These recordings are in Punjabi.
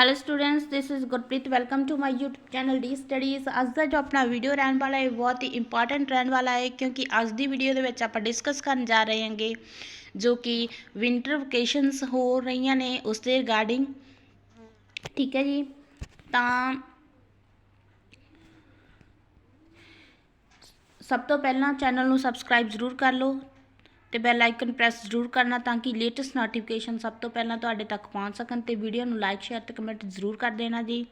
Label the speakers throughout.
Speaker 1: Hello students this is Gurpreet welcome to my YouTube channel D studies ਅੱਜ ਦਾ ਜੋ ਆਪਣਾ ਵੀਡੀਓ ਰਹਿਣ ਵਾਲਾ ਹੈ ਬਹੁਤ ਹੀ ਇੰਪੋਰਟੈਂਟ ਰਹਿਣ ਵਾਲਾ ਹੈ ਕਿਉਂਕਿ ਅੱਜ ਦੀ ਵੀਡੀਓ ਦੇ ਵਿੱਚ ਆਪਾਂ ਡਿਸਕਸ ਕਰਨ ਜਾ ਰਹੇ ਹਾਂਗੇ ਜੋ ਕਿ ਵਿੰਟਰ ਵਕੇਸ਼ਨਸ ਹੋ ਰਹੀਆਂ ਨੇ ਉਸ ਦੇ ਰਿਗਾਰਡਿੰਗ ਠੀਕ ਹੈ ਜੀ ਤਾਂ ਸਭ ਤੋਂ ਪਹਿਲਾਂ ਚੈਨਲ ਨੂੰ ਸਬਸਕ੍ਰਾਈਬ ਜ਼ਰੂਰ ਕਰ ਲਓ ਤੇ ਬੈਲ ਆਈਕਨ ਪ੍ਰੈਸ ਜ਼ਰੂਰ ਕਰਨਾ ਤਾਂ ਕਿ ਲੇਟੈਸਟ ਨੋਟੀਫਿਕੇਸ਼ਨ ਸਭ ਤੋਂ ਪਹਿਲਾਂ ਤੁਹਾਡੇ ਤੱਕ ਪਹੁੰਚ ਸਕਣ ਤੇ ਵੀਡੀਓ ਨੂੰ ਲਾਈਕ ਸ਼ੇਅਰ ਤੇ ਕਮੈਂਟ ਜ਼ਰੂਰ ਕਰ ਦੇਣਾ ਜੀ।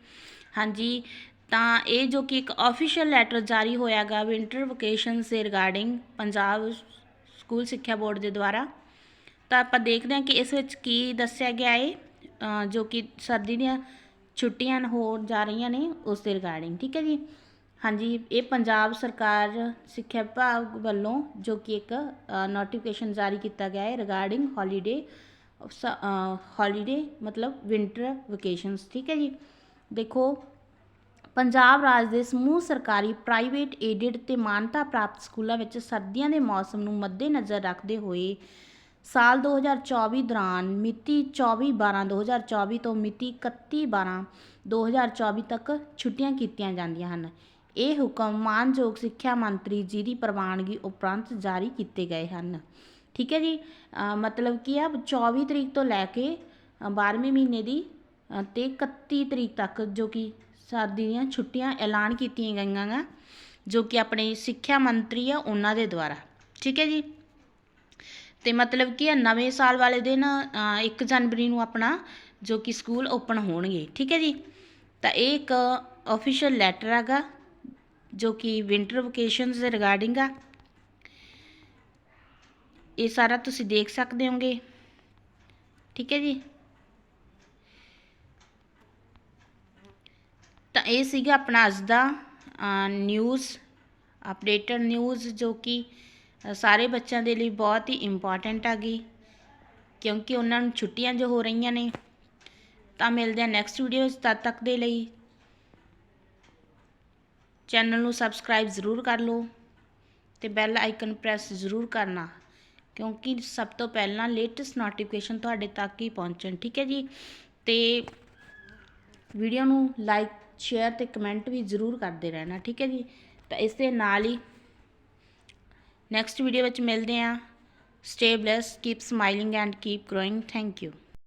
Speaker 1: ਹਾਂਜੀ, ਤਾਂ ਇਹ ਜੋ ਕਿ ਇੱਕ ਆਫੀਸ਼ੀਅਲ ਲੈਟਰ ਜਾਰੀ ਹੋਇਆਗਾ ਵਿੰਟਰ ਵਕੇਸ਼ਨਸ ਦੇ regarding Punjab school Sikhya board ਦੇ ਦੁਆਰਾ, ਤਾਂ ਆਪਾਂ ਦੇਖਦੇ ਹਾਂ ਕਿ ਇਸ ਵਿੱਚ ਕੀ ਦੱਸਿਆ ਗਿਆ ਹੈ ਜੋ ਕਿ ਸਰਦੀ ਦੀਆਂ ਛੁੱਟੀਆਂ ਹੋ ਜਾ ਰਹੀਆਂ ਨੇ ਉਸ ਦੇ ਰਿਗਾਰਡਿੰਗ ਠੀਕ ਹੈ ਜੀ? ਹਾਂਜੀ, ਇਹ ਪੰਜਾਬ ਸਰਕਾਰ ਸਿੱਖਿਆ ਵਿਭਾਗ ਵੱਲੋਂ ਜੋ ਕਿ ਇੱਕ ਨੋਟੀਫਿਕੇਸ਼ਨ ਜਾਰੀ ਕੀਤਾ ਗਿਆ ਹੈ ਰਿਗਾਰਡਿੰਗ ਹੌਲੀਡੇ ਹੌਲੀਡੇ ਮਤਲਬ ਵਿੰਟਰ ਵਕੇਸ਼ਨਸ ਠੀਕ ਹੈ ਜੀ? ਦੇਖੋ, ਪੰਜਾਬ ਰਾਜ ਦੇ ਸਮੂਹ ਸਰਕਾਰੀ ਪ੍ਰਾਈਵੇਟ ਏਡਡ ਤੇ ਮਾਨਤਾ ਪ੍ਰਾਪਤ ਸਕੂਲਾਂ ਵਿੱਚ ਸਰਦੀਆਂ ਦੇ ਮੌਸਮ ਨੂੰ ਮੱਦੇਨਜ਼ਰ ਰੱਖਦੇ ਹੋਏ ਸਾਲ 2024 ਦੌਰਾਨ ਮਿਤੀ 24/12/2024 ਤੋਂ ਮਿਤੀ 31/12/2024 ਤੱਕ ਛੁੱਟੀਆਂ ਕੀਤੀਆਂ ਜਾਂਦੀਆਂ ਹਨ। ਇਹ ਹੁਕਮ ਮਾਨਯੋਗ ਸਿੱਖਿਆ ਮੰਤਰੀ ਜੀ ਦੀ ਪ੍ਰਵਾਨਗੀ ਉਪਰੰਤ ਜਾਰੀ ਕੀਤੇ ਗਏ ਹਨ। ਠੀਕ ਹੈ ਜੀ? ਮਤਲਬ ਕੀ ਆ? 24 ਤਰੀਕ ਤੋਂ ਲੈ ਕੇ 12ਵੇਂ ਮਹੀਨੇ ਦੀ ਅ, ਤੇ 31 ਤਰੀਕ ਤੱਕ ਜੋ ਕਿ ਸਰਦੀ ਦੀਆਂ ਛੁੱਟੀਆਂ ਐਲਾਨ ਕੀਤੀਆਂ ਗਈਆਂ ਗਾ ਜੋ ਕਿ ਆਪਣੇ ਸਿੱਖਿਆ ਮੰਤਰੀ ਆ ਉਹਨਾਂ ਦੇ ਦੁਆਰਾ। ਠੀਕ ਹੈ ਜੀ? ਤੇ ਮਤਲਬ ਕੀ ਆ? ਨਵੇਂ ਸਾਲ ਵਾਲੇ ਦਿਨ 1 ਜਨਵਰੀ ਨੂੰ ਆਪਣਾ ਜੋ ਕਿ ਸਕੂਲ ਓਪਨ ਹੋਣਗੇ। ਠੀਕ ਹੈ ਜੀ? ਤਾਂ ਇਹ ਇੱਕ ਆਫੀਸ਼ੀਅਲ ਲੈਟਰ ਹੈਗਾ। ਜੋ ਕਿ ਵਿੰਟਰ ਵਕੇਸ਼ਨਸ ਦੇ ਰਿਗਾਰਡਿੰਗ ਆ। ਇਹ ਸਾਰਾ ਤੁਸੀਂ ਦੇਖ ਸਕਦੇ ਹੋਗੇ। ਠੀਕ ਹੈ ਜੀ। ਤਾਂ ਇਹ ਸੀਗਾ ਆਪਣਾ ਅੱਜ ਦਾ ਨਿਊਜ਼ ਅਪਡੇਟਡ ਨਿਊਜ਼ ਜੋ ਕਿ ਸਾਰੇ ਬੱਚਿਆਂ ਦੇ ਲਈ ਬਹੁਤ ਹੀ ਇੰਪੋਰਟੈਂਟ ਆ ਗਈ। ਕਿਉਂਕਿ ਉਹਨਾਂ ਨੂੰ ਛੁੱਟੀਆਂ ਜੋ ਹੋ ਰਹੀਆਂ ਨੇ। ਤਾਂ ਮਿਲਦੇ ਆ ਨੈਕਸਟ ਵੀਡੀਓ ਤਦ ਤੱਕ ਦੇ ਲਈ। ਚੈਨਲ ਨੂੰ ਸਬਸਕ੍ਰਾਈਬ ਜ਼ਰੂਰ ਕਰ ਲਓ ਤੇ ਬੈਲ ਆਈਕਨ ਪ੍ਰੈਸ ਜ਼ਰੂਰ ਕਰਨਾ, ਕਿਉਂਕਿ ਸਭ ਤੋਂ ਪਹਿਲਾਂ ਲੇਟੈਸਟ ਨੋਟੀਫਿਕੇਸ਼ਨ ਤੁਹਾਡੇ ਤੱਕ ਹੀ ਪਹੁੰਚਣ, ਠੀਕ ਹੈ ਜੀ? ਤੇ ਵੀਡੀਓ ਨੂੰ ਲਾਈਕ ਸ਼ੇਅਰ ਤੇ ਕਮੈਂਟ ਵੀ ਜ਼ਰੂਰ ਕਰਦੇ ਰਹਿਣਾ, ਠੀਕ ਹੈ ਜੀ? ਤਾਂ ਇਸ ਦੇ ਨਾਲ ਹੀ ਨੈਕਸਟ ਵੀਡੀਓ ਵਿੱਚ ਮਿਲਦੇ ਹਾਂ। Stay blessed keep smiling and keep growing thank you